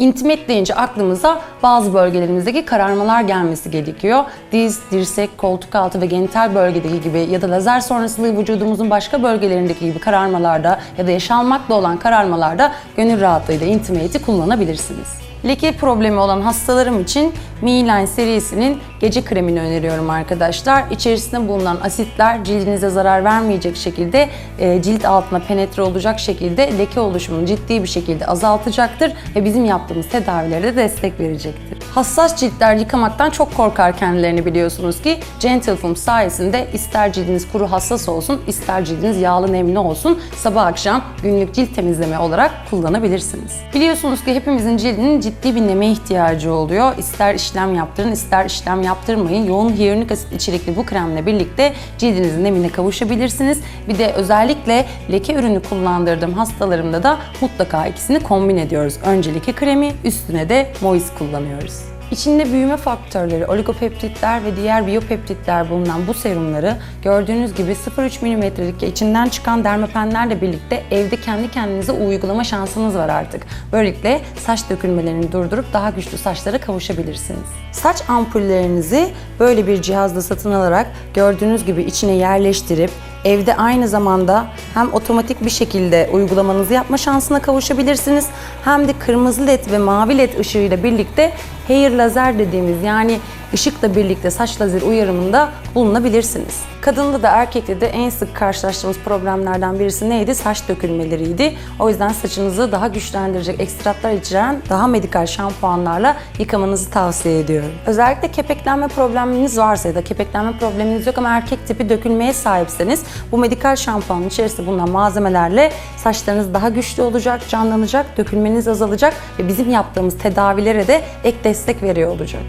Intimate deyince aklımıza bazı bölgelerimizdeki kararmalar gelmesi gerekiyor. Diz, dirsek, koltuk altı ve genital bölgedeki gibi ya da lazer sonrasında vücudumuzun başka bölgelerindeki gibi kararmalarda ya da yaşanmakta olan kararmalarda gönül rahatlığıyla Intimate'i kullanabilirsiniz. Leke problemi olan hastalarım için Miline serisinin gece kremini öneriyorum arkadaşlar. İçerisinde bulunan asitler cildinize zarar vermeyecek şekilde e, cilt altına penetre olacak şekilde leke oluşumunu ciddi bir şekilde azaltacaktır ve bizim yaptığımız tedavilere de destek verecektir. Hassas ciltler yıkamaktan çok korkar kendilerini biliyorsunuz ki Gentle Foam sayesinde ister cildiniz kuru hassas olsun ister cildiniz yağlı nemli olsun sabah akşam günlük cilt temizleme olarak kullanabilirsiniz. Biliyorsunuz ki hepimizin cildinin ciddi bir neme ihtiyacı oluyor. İster işlem yaptırın ister işlem yaptırmayın. Yoğun hyaluronik asit içerikli bu kremle birlikte cildinizin nemine kavuşabilirsiniz. Bir de özellikle leke ürünü kullandırdığım hastalarımda da mutlaka ikisini kombin ediyoruz. Önce leke kremi üstüne de moist kullanıyoruz. İçinde büyüme faktörleri, oligopeptitler ve diğer biyopeptitler bulunan bu serumları gördüğünüz gibi 0,3 mm'lik içinden çıkan dermapenlerle birlikte evde kendi kendinize uygulama şansınız var artık. Böylelikle saç dökülmelerini durdurup daha güçlü saçlara kavuşabilirsiniz. Saç ampullerinizi böyle bir cihazda satın alarak gördüğünüz gibi içine yerleştirip Evde aynı zamanda hem otomatik bir şekilde uygulamanızı yapma şansına kavuşabilirsiniz hem de kırmızı led ve mavi led ışığıyla birlikte hair lazer dediğimiz yani ışıkla birlikte saç lazer uyarımında bulunabilirsiniz. Kadında da erkekte de en sık karşılaştığımız problemlerden birisi neydi? Saç dökülmeleriydi. O yüzden saçınızı daha güçlendirecek ekstratlar içeren daha medikal şampuanlarla yıkamanızı tavsiye ediyorum. Özellikle kepeklenme probleminiz varsa ya da kepeklenme probleminiz yok ama erkek tipi dökülmeye sahipseniz bu medikal şampuanın içerisinde bulunan malzemelerle saçlarınız daha güçlü olacak, canlanacak, dökülmeniz azalacak ve bizim yaptığımız tedavilere de ek destek veriyor olacak.